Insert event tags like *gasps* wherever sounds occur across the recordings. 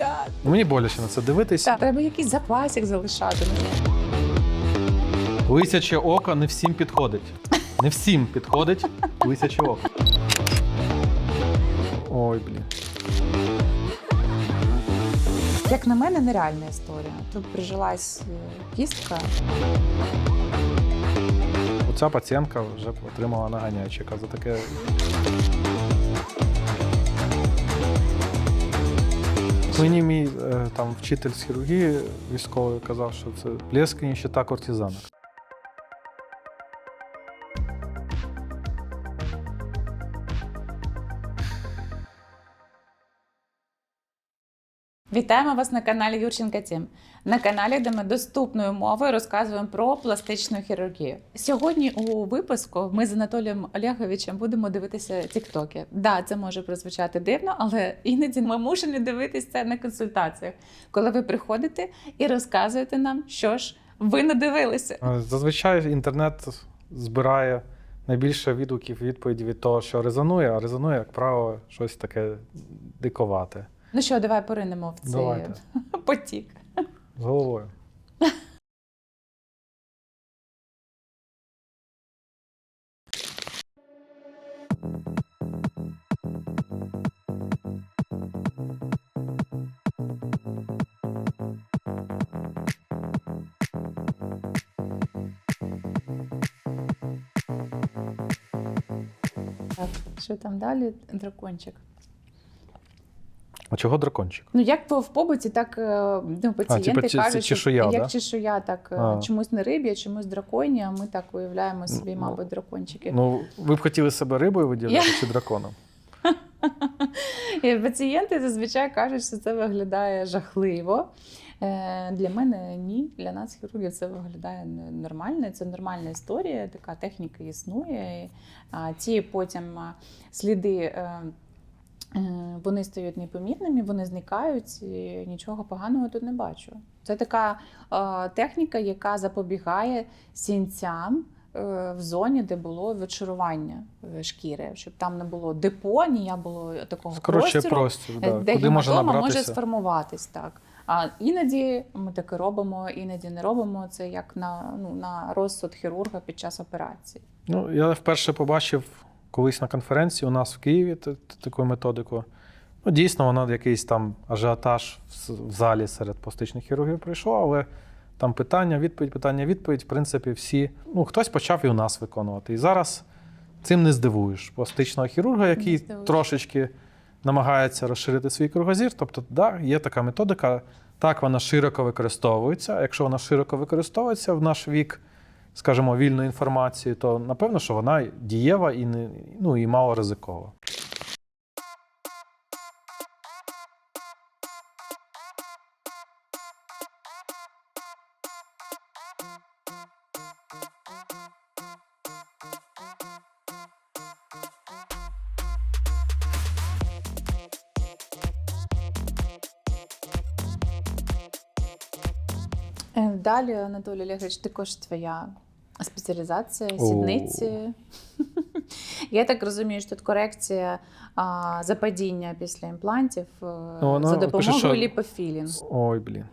гад. Ну, Мені боляче на це дивитись. Так, треба якийсь запасик залишати. Лисяче око не всім підходить. Не всім підходить лисяче око. Ой, блін. Як на мене, нереальна історія. Тут прижилась е, кістка. Оця пацієнтка вже отримала наганячика за таке. Мені мій е, там вчитель з хірургії військової казав, що це плескані щита кортизанок. Вітаємо вас на каналі Юрченка Тім. На каналі, де ми доступною мовою розказуємо про пластичну хірургію. Сьогодні у випуску ми з Анатолієм Олеговичем будемо дивитися тіктоки. Да, це може прозвучати дивно, але іноді ми мушені дивитися це на консультаціях, коли ви приходите і розказуєте нам, що ж ви надивилися. Зазвичай інтернет збирає найбільше відгуків відповіді від того, що резонує, а резонує, як правило, щось таке диковате. Ну що, давай поринемо в цей Давайте. *laughs* потік. З головою. Так, що там далі? Дракончик. А чого дракончик? Ну, як в побуті, так е, ну, пацієнти типу, кажуть, ці чешуя, як да? чешуя, так е, А. чомусь не риб'я, чомусь драконія. а Ми так уявляємо собі, Ну, мабуть, дракончики. Ну, ви б хотіли себе рибою виділяти чи драконом? *laughs* Пацієнти зазвичай кажуть, що це виглядає жахливо. Е, Для мене ні. Для нас, хірургів, це виглядає нормально. Це нормальна історія, така техніка існує. А, Ті потім сліди. Е, Вони стають непомітними, вони зникають, і нічого поганого тут не бачу. Це така е, техніка, яка запобігає сінцям е, в зоні, де було відшарування е, шкіри, щоб там не було депо, ні було такого Скорочує простору, простір, е, да. де куди може може сформуватись так. А іноді ми таке робимо, іноді не робимо. Це як на, ну, на розсуд хірурга під час операції. Ну, я вперше побачив колись на конференції у нас в Києві таку методику. Ну, дійсно, вона якийсь там ажіотаж в залі серед пластичних хірургів прийшов, але там питання, відповідь, питання, відповідь. В принципі, всі. Ну, хтось почав і у нас виконувати. І зараз цим не здивуєш. Пластичного хірурга, який трошечки намагається розширити свій кругозір. Тобто, да, є така методика. Так, вона широко використовується. Якщо вона широко використовується в наш вік, скажімо, вільної інформації, то напевно, що вона дієва і не ну і мало ризикова. Е, Далі, Анатолій Олегович, також твоя спеціалізація, сідниці. *laughs* Я так розумію, що тут корекція а, западіння після імплантів е, воно за допомогою що- ліпофілінг. Ой, блін.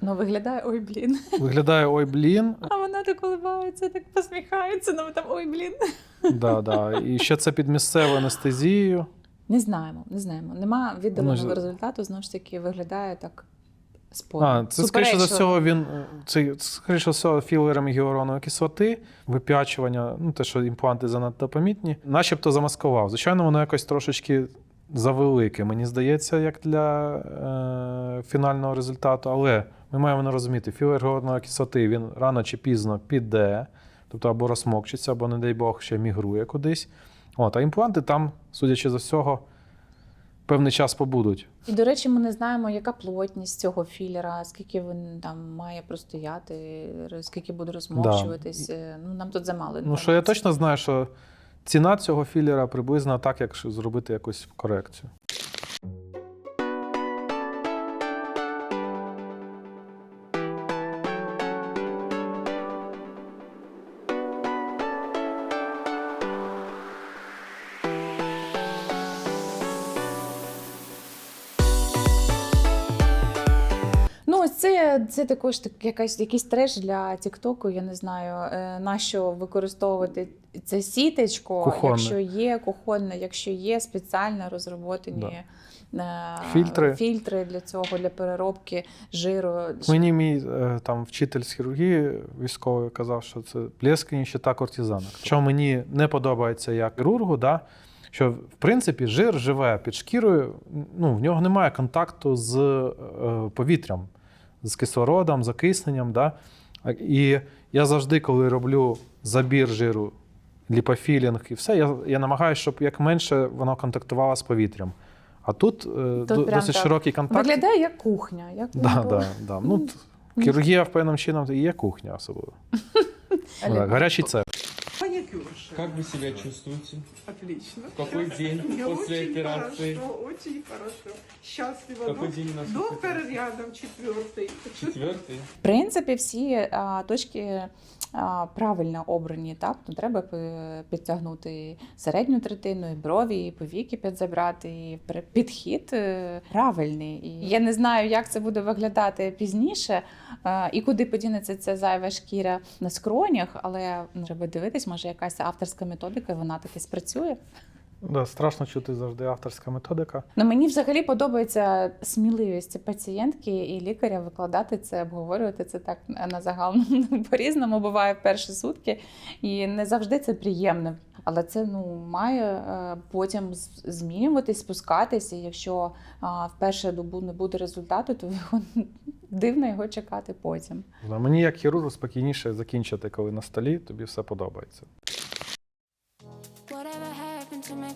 Ну, виглядає ой, блін. Виглядає ой, блін. А вона так улибається, так посміхається, ну там ой, блін. Да, да. І ще це під місцевою анестезією. Не знаємо, не знаємо. Нема віддаленого Ну, результату, знову ж таки, виглядає так спорно. А, це, скоріше за всього, він це, скоріше за всього, філерами гіалуронової кислоти, вип'ячування, ну те, що імпланти занадто помітні, начебто замаскував. Звичайно, воно якось трошечки завелике, мені здається, як для е, фінального результату. Але ми маємо розуміти, філер гіалуронової кислоти він рано чи пізно піде, тобто або розмокчиться, або, не дай Бог, ще мігрує кудись. От, а імпланти там, судячи за всього, певний час побудуть. І, до речі, ми не знаємо, яка плотність цього філера, скільки він там має простояти, скільки буде розмовчуватись. Да. Ну, нам тут замало. Ну, що я точно знаю, що ціна цього філера приблизно так, як зробити якусь корекцію. Це, також так, якась, якийсь треш для Тіктоку. Я не знаю, е, на що використовувати це сітечко, Кухонне. якщо є кухонне, якщо є спеціально розроблені е, Фільтри. фільтри для цього, для переробки жиру. Мені мій е, там вчитель з хірургії військовий казав, що це блеск і ніщета кортизанок. Що мені не подобається як хірургу, да, що в принципі жир живе під шкірою, ну, в нього немає контакту з е, повітрям, з кислородом, з окисненням. Да. І я завжди, коли роблю забір жиру, ліпофілінг і все, я, я намагаюся, щоб як менше воно контактувало з повітрям. А тут, е, до- досить так. широкий контакт. Виглядає як кухня. Як Да, ну, да, да. Ну, т- хірургія певним чином і є кухня особливо. Так, *laughs* Гарячий цех Маникюрша. Как вы себя чувствуете? Отлично. В какой день Мне после очень операции? Хорошо, очень хорошо. Счастлива. Какой Док- день у нас? Доктор рядом, четвертый. Четвертый? В принципі, всі а, точки а, правильно обрані. Так? Ну, треба підтягнути середню третину, і брові, і повіки підзабрати. І підхід е, правильний. І я не знаю, як це буде виглядати пізніше, і куди подінеться ця зайва шкіра на скронях, але ну, треба дивитись, може якась авторська методика, вона таки спрацює. Да, страшно чути завжди авторська методика. Ну мені взагалі подобається сміливість пацієнтки і лікаря викладати це, обговорювати це так на загал. *laughs* По-різному буває в перші сутки, і не завжди це приємно. Але це ну має е, потім змінюватись, спускатись. І якщо в першу добу не буде результату, то його *laughs* дивно його чекати потім. Мені як хірургу спокійніше закінчити, коли на столі тобі все подобається.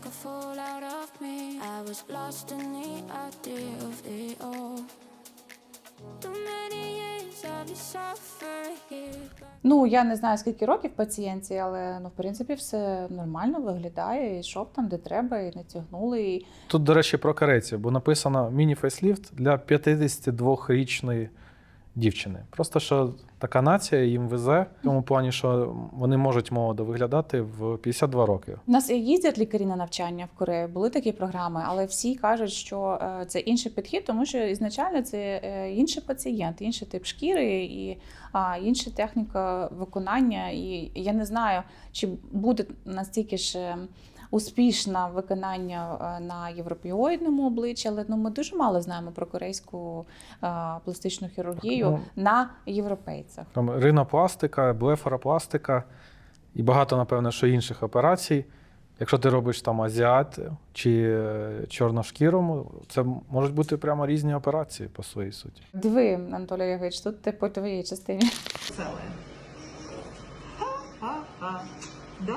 To a fool out of me? I was lost in the idea of it all. Too many years suffering here. Ну я не знаю скільки років пацієнтці, але ну в принципі все нормально виглядає. І шов там, де треба, і натягнули. І Тут, до речі, про корекцію, бо написано міні-фейсліфт для 52-річної дівчини. Просто що така нація їм везе в тому плані, що вони можуть молодо виглядати в 52 роки. У нас їздять лікарі на навчання в Корею, були такі програми, але всі кажуть, що е, це інший підхід, тому що ізначально це е, інший пацієнт, інший тип шкіри і а, інша техніка виконання. І я не знаю, чи буде настільки ж. Успішне виконання е, на європеоїдному обличчі, але ну ми дуже мало знаємо про корейську е, пластичну хірургію Ну, на європейцях. Там ринопластика, блефаропластика і багато, напевно, що інших операцій. Якщо ти робиш там азіат чи е, чорношкірому, це можуть бути прямо різні операції по своїй суті. Диви, Анатолій Євгенович, тут ти по твоїй частині. Ха-ха-ха. Да?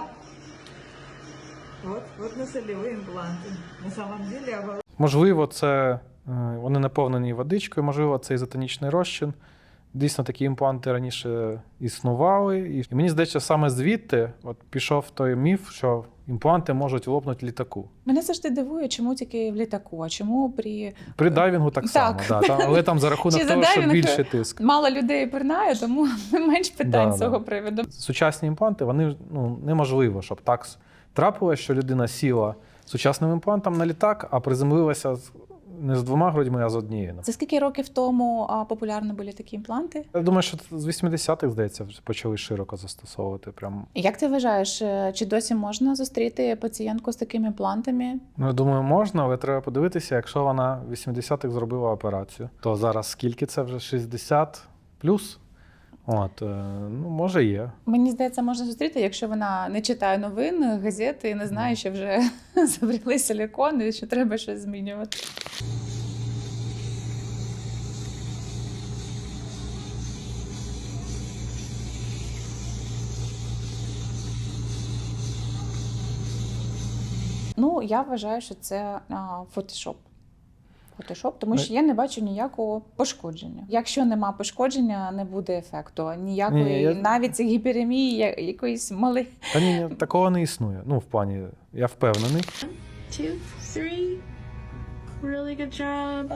Вот, вот носолевые импланты. На самом деле, Можливо, це е, вони наповнені водичкою, можливо, це ізотонічний розчин. Дійсно, такі імпланти раніше існували. І мені здається, саме звідти от пішов той міф, що імпланти можуть лопнути літаку. Мене завжди дивує, чому тільки в літаку, а чому при При дайвінгу так, Так. само, да, там, але там за рахунок Чи за того, що більше тиск. мало людей пірнає, тому *laughs* менш питань Да, з цього да. приводу. Сучасні імпланти, вони ну, неможливо, щоб так трапилось, що людина сіла сучасним імплантом на літак, а приземлилася з- не з двома грудьми, а з однією. Це скільки років тому популярні були такі імпланти? Я думаю, що з 80-х, здається, почали широко застосовувати. Прям. Як ти вважаєш, е, чи досі можна зустріти пацієнтку з такими імплантами? Ну, я думаю, можна, але треба подивитися, якщо вона в 80-х зробила операцію, то зараз скільки це вже 60 плюс? От, е, ну, може, є. Мені здається, можна зустріти, якщо вона не читає новин, газети і не знає, що вже *laughs* забрали силікон і що треба щось змінювати. Ну, я вважаю, що це а, фотошоп. Фотошоп, тому що я не бачу ніякого пошкодження. Якщо нема пошкодження, не буде ефекту. Ніякої Ні, я- навіть гіперемії, я- якоїсь малої. Та ні, ні, такого не існує. Ну, в плані, я впевнений. two, three. Really good job.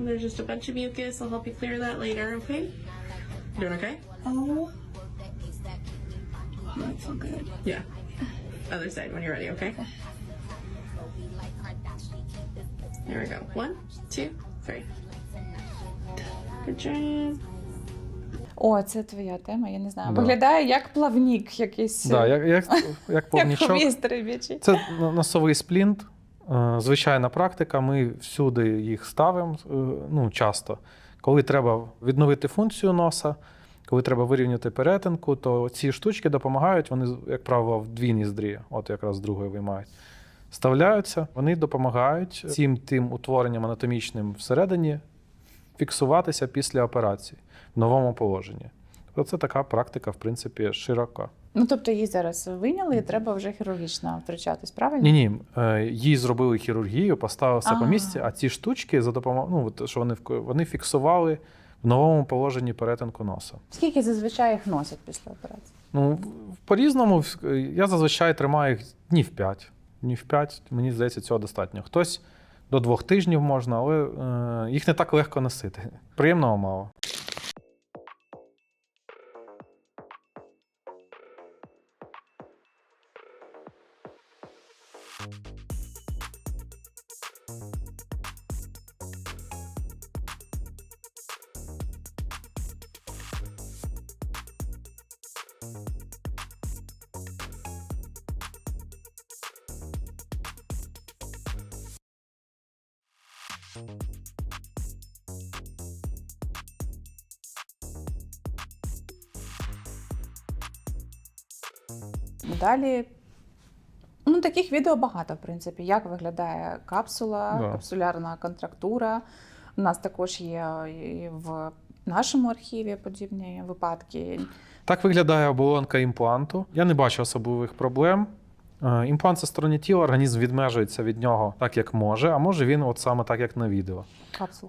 There's just a bunch of mucus. I'll help you clear that later, okay? Doing okay? Oh. That's all good. Yeah. Other side when you're ready, okay? There we go. One, two, Three. Good job. О, це твоя тема, я не знаю. Да. Виглядає як плавнік якийсь. Да, як, як, як *laughs* рибячий. Це носовий сплінт. е, Звичайна практика. Ми всюди їх ставимо е, ну, часто. Коли треба відновити функцію носа, коли треба вирівняти перетинку, то ці штучки допомагають. Вони, як правило, в дві ніздрі, от якраз з другої виймають. Вставляються, вони допомагають цим тим утворенням анатомічним всередині фіксуватися після операції в новому положенні. Тобто це така практика, в принципі, широка. Ну тобто її зараз виняли, і треба вже хірургічно втручатись, правильно? Ні, ні, е, їй зробили хірургію, поставили все по місці, а ці штучки за допомогою, ну, що вони, вони фіксували в новому положенні перетинку носа. Скільки зазвичай їх носять після операції? Ну, в- по-різному, я зазвичай тримаю їх днів 5. Днів 5, мені здається, цього достатньо. Хтось до двох тижнів можна, але е, їх не так легко носити. Приємного мало. Далі. Ну, таких відео багато, в принципі, як виглядає капсула, Да. капсулярна контрактура. У нас також є і в нашому архіві подібні випадки. Так виглядає оболонка імпланту. Я не бачу особливих проблем. Е, Імплант це стороні тіла, організм відмежується від нього так, як може, а може він от саме так, як на відео.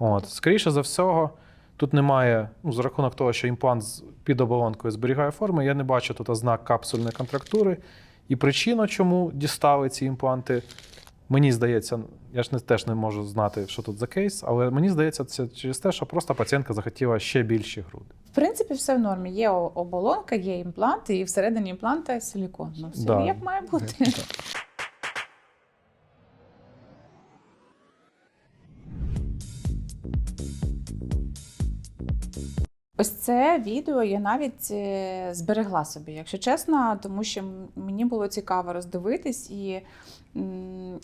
От, скоріше за всього, тут немає, ну, за рахунок того, що імплант під оболонкою зберігає форми, я не бачу тут ознак капсульної контрактури. І причина, чому дістали ці імпланти, мені здається, я ж не, теж не можу знати, що тут за кейс, але мені здається, це через те, що просто пацієнтка захотіла ще більші груди. В принципі, все в нормі. Є оболонка, є імплант, і всередині імпланта силікон. Ну, все Да. як має бути. Ось це відео я навіть е, зберегла собі, якщо чесно, тому що мені було цікаво роздивитись, і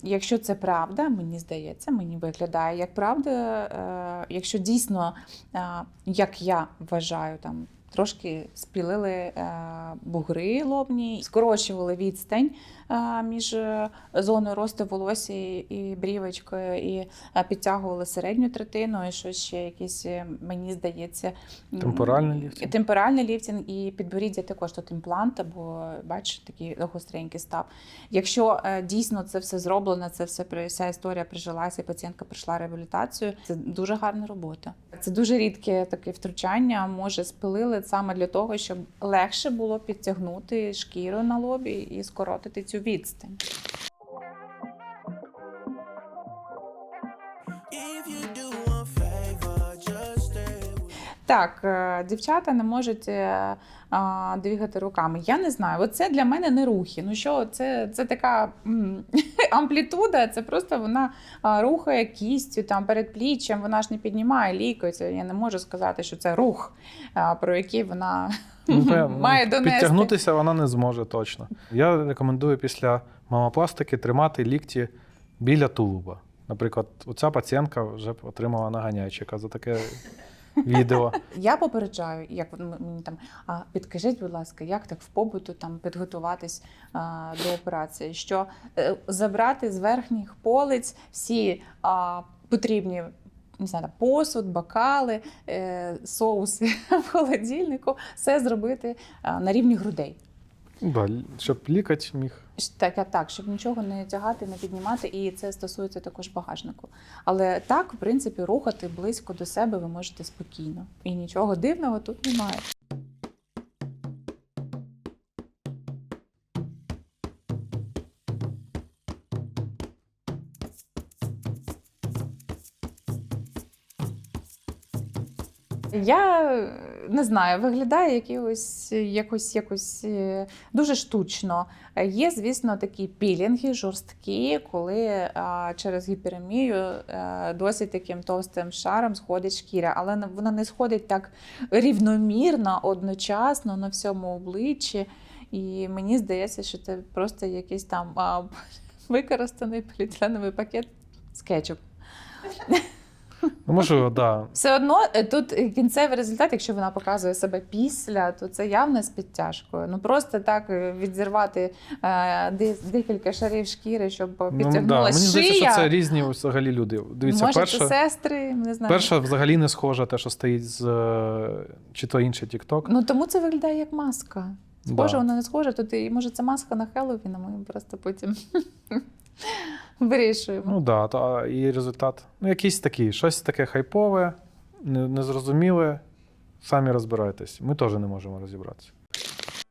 якщо це правда, мені здається, мені виглядає як правда, е, якщо дійсно, е, як я вважаю, там трошки спілили е, бугри лобні, скорочували відстань між е, зоною росту волосся і- брівочкою, і е, підтягували середню третину, і що ще якісь, е, мені здається, Темпоральний ліфтинг. Темпоральний ліфтинг і підборіддя також тут імплант, бо бачиш, такий гостренький став. Якщо дійсно це все зроблено, це все вся історія прижилася, і пацієнтка пройшла реабілітацію. Це дуже гарна робота. Це дуже рідке таке втручання. Може, спилили саме для того, щоб легше було підтягнути шкіру на лобі і скоротити цю відстань. Так, е, дівчата не можуть е, а, двигати руками. Я не знаю. Оце для мене не рухи. Ну що, це, це така м, *laughs* амплітуда, це просто вона а, рухає кістю там перед пліччям, вона ж не піднімає лікою. Я не можу сказати, що це рух, а, про який вона Ну, певно, має донести. Підтягнутися вона не зможе точно. Я рекомендую після мамопластики тримати лікті біля тулуба. Наприклад, оця пацієнтка вже отримала наганяйчика за таке відео. *laughs* Я попереджаю, як мені там, а підкажіть, будь ласка, як так в побуту там підготуватись а, до операції? Що е, забрати з верхніх полиць всі а, потрібні. Не знаю, посуд, бокали, е, соуси *laughs* в холодильнику, все зробити на рівні грудей. Да, щоб лікач міг. Так, а так, щоб нічого не тягати, не піднімати, і це стосується також багажнику. Але так, в принципі, рухати близько до себе ви можете спокійно. І нічого дивного тут немає. Я не знаю, виглядає якось, якось, якось е, дуже штучно. Е, Є, звісно, такі пілінги жорсткі, коли а, через гіперемію е, досить таким товстим шаром сходить шкіра, але вона не сходить так рівномірно, одночасно на всьому обличчі. І мені здається, що це просто якийсь там а, використаний поліетиленовий пакет з кетчуп. *laughs* Ну, можливо, да. Все одно е, тут кінцевий результат, якщо вона показує себе після, то це явно з підтяжкою. Ну просто так е, відзірвати е, декілька шарів шкіри, щоб Ну, да. підтягнулася Мені здається, що це різні взагалі люди. Дивіться, Може, перша, це сестри, не знаю. перша взагалі не схожа, те, що стоїть з е, чи то інший TikTok. Ну тому це виглядає як маска. Схоже, Да. вона не схожа. Тут і може це маска на Хеллоуін, а ми просто потім *laughs* вирішуємо. Ну да, та, і результат. Ну, якийсь такий, щось таке хайпове, незрозуміле. Самі розбирайтесь. Ми теж не можемо розібратися.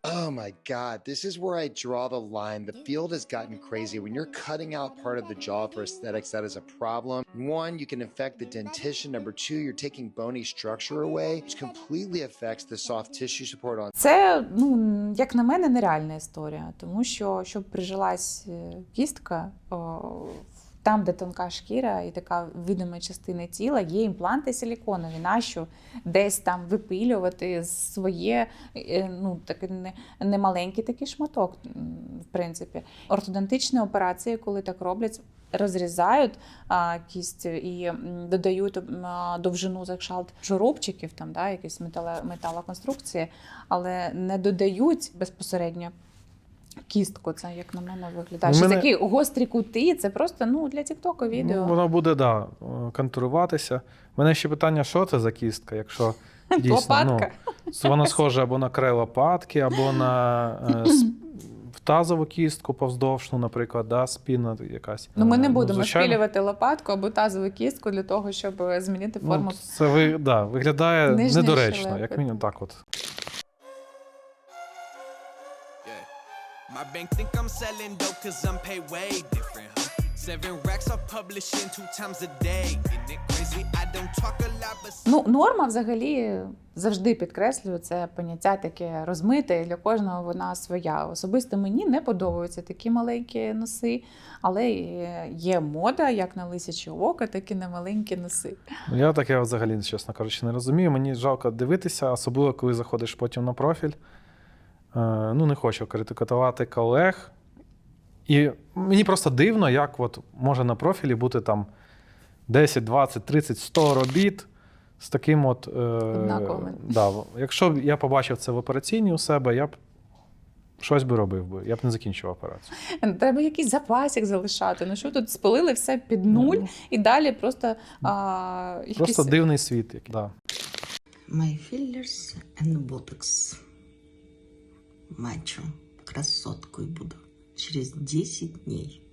Oh my God, this is where I draw the line. The field has gotten crazy. When you're cutting out part of the jaw for aesthetics, that is a problem. One, you can affect the dentition. Number two, you're taking bony structure away, which completely affects the soft tissue support on Це, ну, як на мене, нереальна історія, тому що щоб прижилась е, кістка, о, там, де тонка шкіра і така видима частина тіла, є імпланти силіконові. Нащо десь там випилювати своє, е, ну таке не, не маленький такий шматок, в принципі. Ортодонтичні операції, коли так роблять. Розрізають а, кість і додають а, довжину закшалт шурупчиків, там да, якісь метало, металоконструкції, але не додають безпосередньо кістку. Це як на мене виглядає. Що мене- такі гострі кути, це просто ну для Тіктоку відео. Ну, воно буде, да, контуруватися. У мене ще питання, що це за кістка, якщо *laughs* дійсно Лопатка. ну, вона схожа або на край лопатки, або на е, *laughs* в тазову кістку повздовжну, наприклад, да, спінна якась. Ну, ми не Е, будемо звичайно, спілювати лопатку або тазову кістку для того, щоб е, змінити форму. Ну, це ви, да, виглядає недоречно, щелепи. як мінімум так от. My bank think I'm selling dope cause I'm paid way different, huh? Seven racks of publishing two times a day. Isn't it crazy? I don't talk a lot, but Ну, норма взагалі завжди підкреслюю це поняття таке розмите. і Для кожного вона своя. Особисто мені не подобаються такі маленькі носи, але є мода як на лисяче око, так і на маленькі носи. Ну, Я таке взагалі, чесно кажучи, не розумію. Мені жалко дивитися, особливо коли заходиш потім на профіль. Е, ну, не хочу критикувати колег. І мені просто дивно, як от може на профілі бути там 10, 20, 30, 100 робіт з таким от. Е, Однаковими. да, якщо б я побачив це в операційній у себе, я б щось би робив би. Я б не закінчив операцію. Треба якийсь запасик залишати. Ну що тут спалили все під нуль і далі просто, а, якісь... Просто дивний світ. Да. My fillers and botox. Мачо, красоткой буду через 10 дней.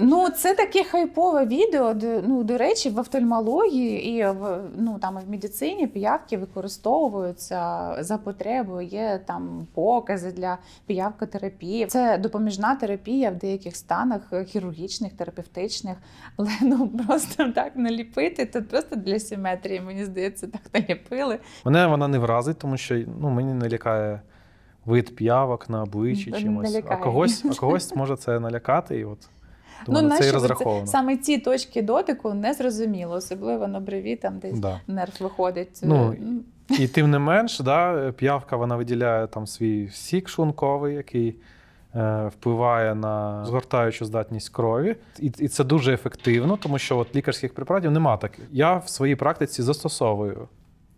Ну, це таке хайпове відео. Ну, до речі, в офтальмології і в ну там в медицині піявки використовуються за потребою. Є там покази для піявкотерапії. Це допоміжна терапія в деяких станах е, хірургічних, терапевтичних. Але ну просто так наліпити. Тут просто для симетрії, мені здається, так наліпили. Мене вона не вразить, тому що ну, мені не лякає вид п'явок на обличчі Не чимось. А когось, а *laughs* когось може це налякати, і от тому на це і розраховано. саме ці точки дотику не зрозуміло, особливо на брові, там десь Да. нерв виходить. Ну, Е, І тим не менш, да, п'явка вона виділяє там свій сік шлунковий, який е, впливає на згортаючу здатність крові. І, і це дуже ефективно, тому що от лікарських препаратів нема таких. Я в своїй практиці застосовую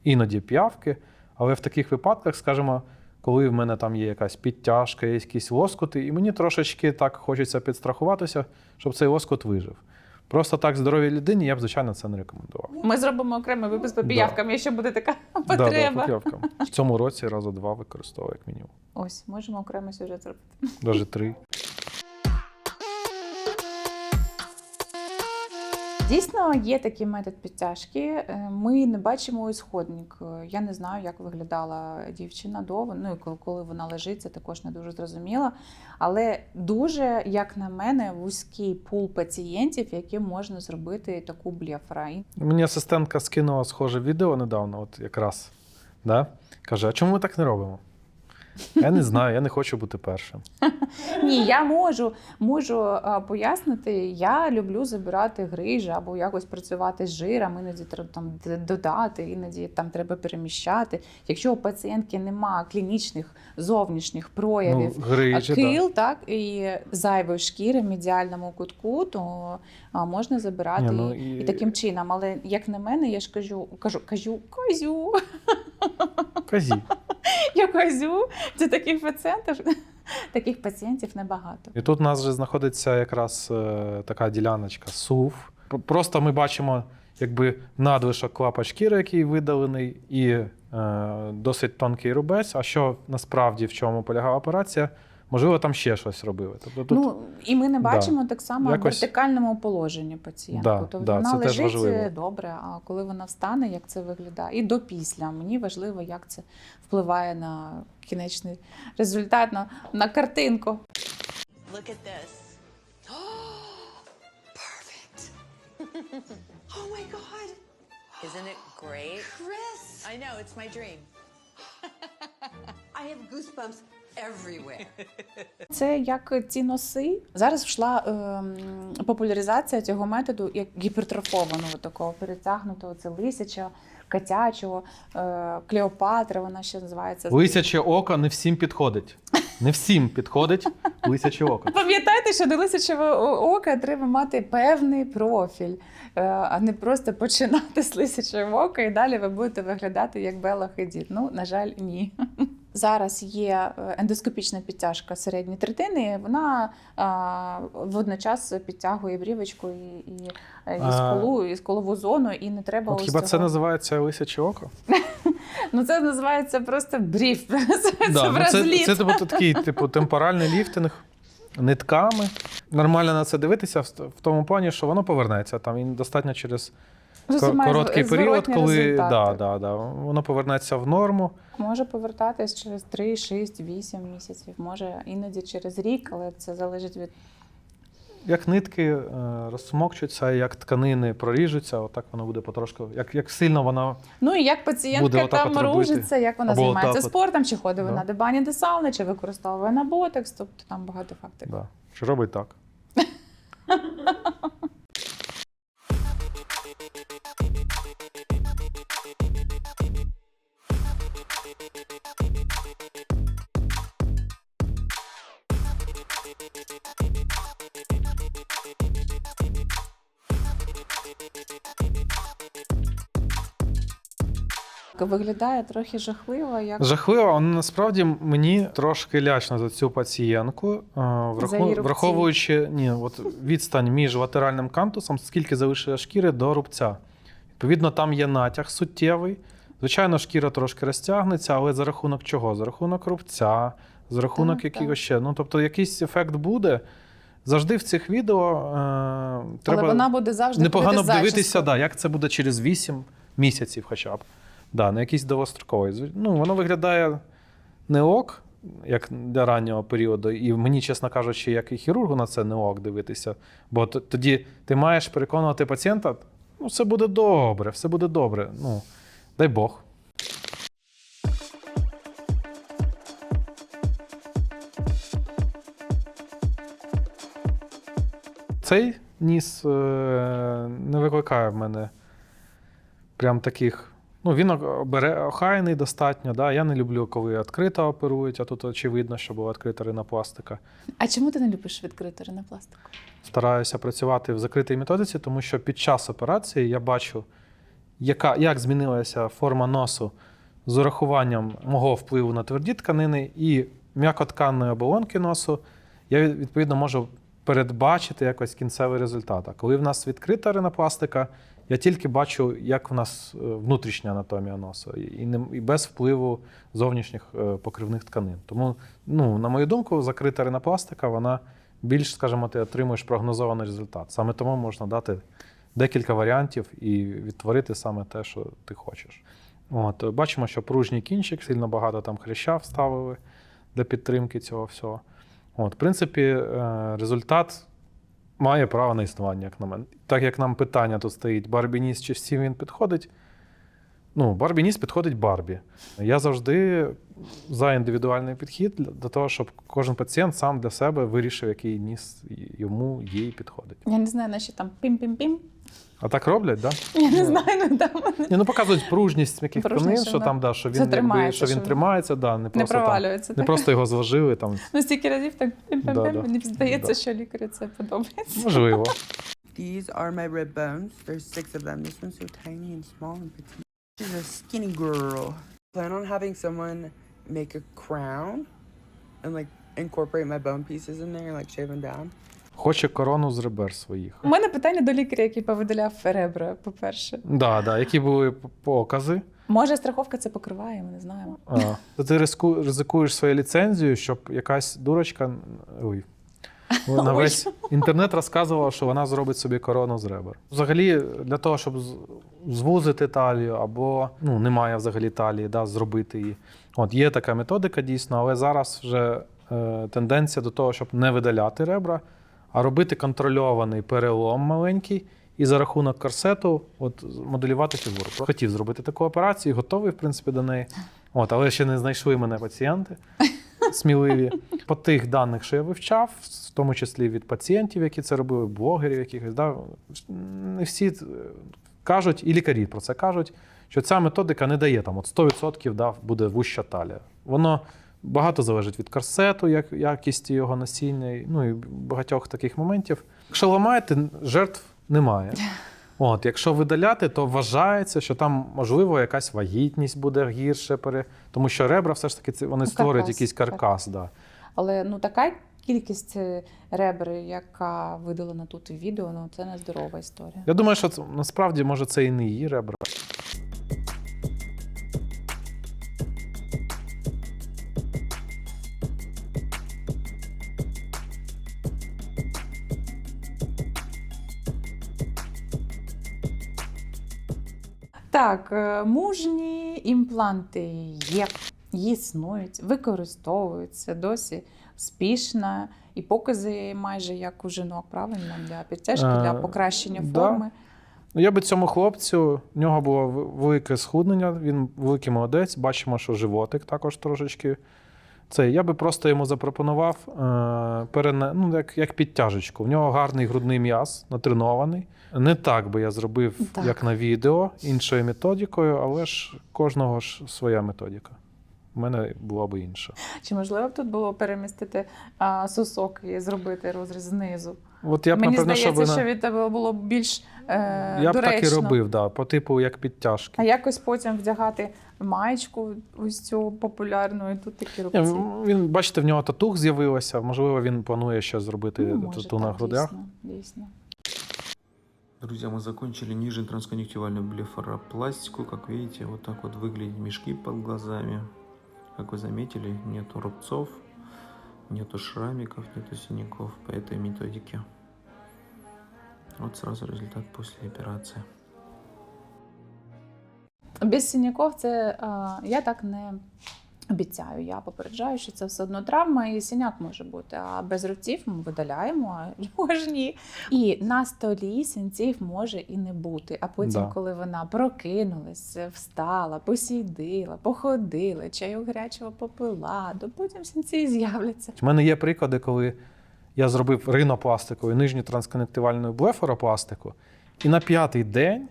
іноді п'явки, але в таких випадках, скажімо, коли в мене там є якась підтяжка, є якісь лоскоти, і мені трошечки так хочеться підстрахуватися, щоб цей лоскот вижив. Просто так здоровій людині я б, звичайно, це не рекомендував. Ми зробимо окремий випуск по Да. якщо буде така Да, да, по піявкам. В цьому році разу два використовую, як мінімум. Ось, можемо окремий сюжет зробити. Навіть три. Дійсно, є такий метод підтяжки. Е, Ми не бачимо ісходник. Е, Я не знаю, як виглядала дівчина до ну і коли- вона лежить, це також не дуже зрозуміло. Але дуже, як на мене, вузький пул пацієнтів, яким можна зробити таку блефра. І Мені асистентка скинула схоже відео недавно, от якраз Да? Каже: а чому ми так не робимо? Я не знаю, я не хочу бути першим. *laughs* Ні, я можу, можу а, пояснити. Я люблю забирати грижі або якось працювати з жиром, іноді треба там додати, іноді там треба переміщати. Якщо у пацієнтки немає клінічних зовнішніх проявів. Ну, грижі, Кил, так, і зайвої шкіри в медіальному кутку, то а, можна забирати Ні, ну, і... і- таким чином. Але як на мене, я ж кажу, кажу, кажу, кажу, да. *laughs* Казі. я кажу, це таких пацієнтів, таких пацієнтів небагато. І тут у нас вже знаходиться якраз е, така діляночка СУВ. П- Просто ми бачимо якби надлишок клапа шкіри, який видалений, і е, досить тонкий рубець. А що насправді в чому полягала операція? Можливо, там ще щось робили. Тобто тут Ну і ми не Да. бачимо так само Якось- в вертикальному положенні пацієнтку. Да, тобто да, вона це теж лежить важливо. е, добре, а коли вона встане, як це виглядає? І до після. Мені важливо, як це впливає на кінечний результат, на, на картинку. Look at this. *gasps* Perfect. *laughs* oh my God. Isn't it great? Chris, I know, it's my dream. *laughs* I have goosebumps. *laughs* Це як ці носи. Зараз йшла ем, популяризація цього методу як гіпертрофованого, такого перетягнутого, це лисячого, котячого, е, Клеопатра, вона ще називається. лисяче око не всім підходить. Не всім підходить лисяче око. *laughs* Пам'ятайте, що до лисячого ока треба мати певний профіль, е, а не просто починати з лисячого ока і далі ви будете виглядати як Белла Хедід. Ну, на жаль, ні. Зараз є е, ендоскопічна підтяжка середньої третини. Вона а, водночас підтягує брівочку і, і, і, сколу, і сколову зону, і не треба От ось хіба це називається лисяче око? *laughs* Ну це називається просто брів. *laughs* Це, ну типу, такий типу, темпоральний ліфтинг нитками. Нормально на це дивитися в, тому плані, що воно повернеться. Там і достатньо через короткий період, коли да, да, да, воно повернеться в норму. Може повертатись через 3, 6, 8 місяців, може іноді через рік, але це залежить від Як нитки е, розсмокчуться, як тканини проріжуться, отак воно буде потрошку. Як, як сильно вона. ну і як пацієнтка отак там морожиться, як вона Або займається отак спортом, чи ходить Да. вона до бані до сауни, чи використовує на ботекс, тобто там багато факторів. Да, що робить так. Виглядає трохи жахливо, як Жахливо, але насправді мені трошки лячно за цю пацієнтку, е, враху- За враховуючи ні, от відстань між латеральним кантусом, скільки залишило шкіри до рубця. Відповідно, там є натяг суттєвий. Звичайно, шкіра трошки розтягнеться, але за рахунок чого? За рахунок рубця, за рахунок так. ще. Ну, тобто, якийсь ефект буде. Завжди в цих відео е, треба але вона буде завжди непогано ходити б дивитися, да, як це буде через 8 місяців хоча б. Да, на якийсь довгостроковий. Ну, воно виглядає не ок, як для раннього періоду. І мені, чесно кажучи, як і хірургу на це не ок дивитися. Бо тоді ти маєш переконувати пацієнта, ну, все буде добре, все буде добре. Ну, дай Бог. Цей ніс е, не викликає в мене прям таких. Ну, він бере охайний достатньо. Да? Я не люблю, коли відкрито оперують, а тут очевидно, що була відкрита ринопластика. А чому ти не любиш відкрити ринопластику? Стараюся працювати в закритій методиці, тому що під час операції я бачу, яка, як змінилася форма носу з урахуванням мого впливу на тверді тканини і м'якотканної оболонки носу. Я відповідно можу передбачити якось кінцевий результат. А коли в нас відкрита ринопластика, я тільки бачу, як в нас е, внутрішня анатомія носу, і, не, і без впливу зовнішніх е, покривних тканин. Тому, ну, на мою думку, закрита ринопластика, вона більш, скажімо, ти отримуєш прогнозований результат. Саме тому можна дати декілька варіантів і відтворити саме те, що ти хочеш. От, бачимо, що пружній кінчик, сильно багато там хряща вставили для підтримки цього всього. От, в принципі, е, результат має право на існування, як на мене. Так як нам питання тут стоїть, барбініс чи всім він підходить, Ну, Барбі ніс підходить Барбі. Я завжди за індивідуальний підхід для того, щоб кожен пацієнт сам для себе вирішив, який ніс йому їй підходить. Я не знаю, наші там пім-пім-пім. А так роблять, так? Да? Я не знаю, ну там Ні, ну показують пружність м'яких тканин, що що да. там, да, що він, якби, тримається, що він що він тримається, да, не не просто, там, провалюється. не так? просто його зважили. Там, Ну, стільки разів так Да, да. мені здається, Да. що лікарю це подобається. можливо. These are my rib bones. There's six of them. This one's so tiny and small and petite. She's a skinny girl. Plan on having someone make a crown and like incorporate my bone pieces in there and like shave them down. Хоче корону з ребер своїх. У мене питання до лікаря, який повидаляв ребра, по-перше. Да, да, які були покази. Може, страховка це покриває, ми не знаємо. А, то ти ризику, ризикуєш своєю ліцензією, щоб якась дурочка. Ой. На весь інтернет розказувала, що вона зробить собі корону з ребер. Взагалі, для того, щоб звузити талію, або ну, немає взагалі талії, да, зробити її. От є така методика дійсно, але зараз вже е, тенденція до того, щоб не видаляти ребра, а робити контрольований перелом маленький. І за рахунок корсету от, моделювати фігуру. Хотів зробити таку операцію, готовий, в принципі, до неї. От, але ще не знайшли мене пацієнти *laughs* сміливі. По тих даних, що я вивчав, в тому числі від пацієнтів, які це робили, блогерів якихось, да, не всі е, кажуть, і лікарі про це кажуть, що ця методика не дає там от 100% да, буде вуща талія. Воно багато залежить від корсету, як, якісті його насіння, ну і багатьох таких моментів. Якщо ламаєте, жертв немає. *laughs* От, якщо видаляти, то вважається, що там можливо якась вагітність буде гірше, пере... тому що ребра все ж таки це вони Ну, створюють каркас, якийсь каркас. Да. Але ну така кількість е, ребер, яка видалена тут в відео, ну це не здорова історія. Я думаю, що це, насправді може це і не її ребра. Так, е, мужні імпланти є, існують, використовуються досі успішно. І покази майже як у жінок, правильно, для підтяжки, для Е, покращення да. форми. Ну, я би цьому хлопцю, в нього було велике схуднення, він великий молодець. Бачимо, що животик також трошечки. Це я би просто йому запропонував е, перене, ну, як, як підтяжечку. В нього гарний грудний м'яз, натренований. Не так би я зробив, Так. як на відео, іншою методикою, але ж кожного ж своя методика. У мене була би інша. Чи можливо б тут було перемістити а, сосок і зробити розріз знизу? От я б, Мені напевно, здається, щоб що від тебе було б більш е, я б доречно. так і робив, да, по типу як підтяжки. А якось потім вдягати маєчку ось цю популярну, і тут такі Ні, рубці. він, бачите, в нього татух з'явилося. Можливо, він планує ще зробити Ну, може, тату на так, грудях. Дійсно, дійсно. Друзья, мы закончили нижнюю трансконъюнктивальную блефаропластику. Как видите, вот так вот выглядят мешки под глазами. Как вы заметили, нету рубцов, нету шрамиков, нету синяков по этой методике. Вот сразу результат после операции. Без синяков це а, я так не обіцяю. Я попереджаю, що це все одно травма, і синяк може бути. А без рубців ми видаляємо, а *laughs* може ні. І на столі синців може і не бути. А потім, Да. коли вона прокинулась, встала, посідила, походила, чаю гарячого попила, то потім синці з'являться. У мене є приклади, коли я зробив ринопластику і нижню трансконективальну блефаропластику, і на п'ятий день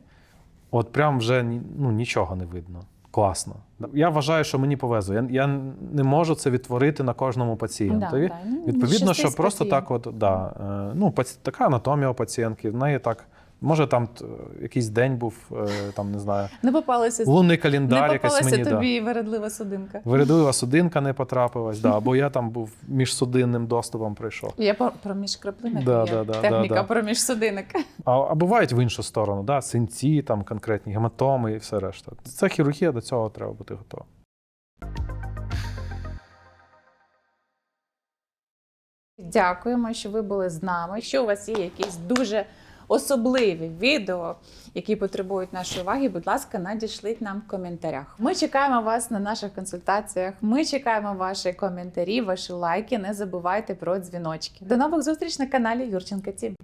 от прям вже ну, нічого не видно. Класно. Я вважаю, що мені повезло. Я, я не можу це відтворити на кожному пацієнтові. Да, да. Ну, Відповідно, що просто просто так, от, да, е, ну, паці- така анатомія у пацієнтки, в неї так, може там якийсь день був, е, там, не знаю, Не попалися лунний календар не якась попалася мені. Да. тобі вередлива судинка. Виредлива судинка не *laughs* потрапилась, да, або я там був міжсудинним доступом прийшов. Я про, про міжкраплинок Да, да, да, техніка да, да. про міжсудинок. *laughs* А, а бувають в іншу сторону, да, синці, там конкретні гематоми і все решта. Це хірургія, до цього треба бути готовим. Дякуємо, що ви були з нами. Якщо у вас є якісь дуже особливі відео, які потребують нашої уваги, будь ласка, надішліть нам в коментарях. Ми чекаємо вас на наших консультаціях. Ми чекаємо ваші коментарі, ваші лайки. Не забувайте про дзвіночки. До нових зустріч на каналі Юрченка Тім.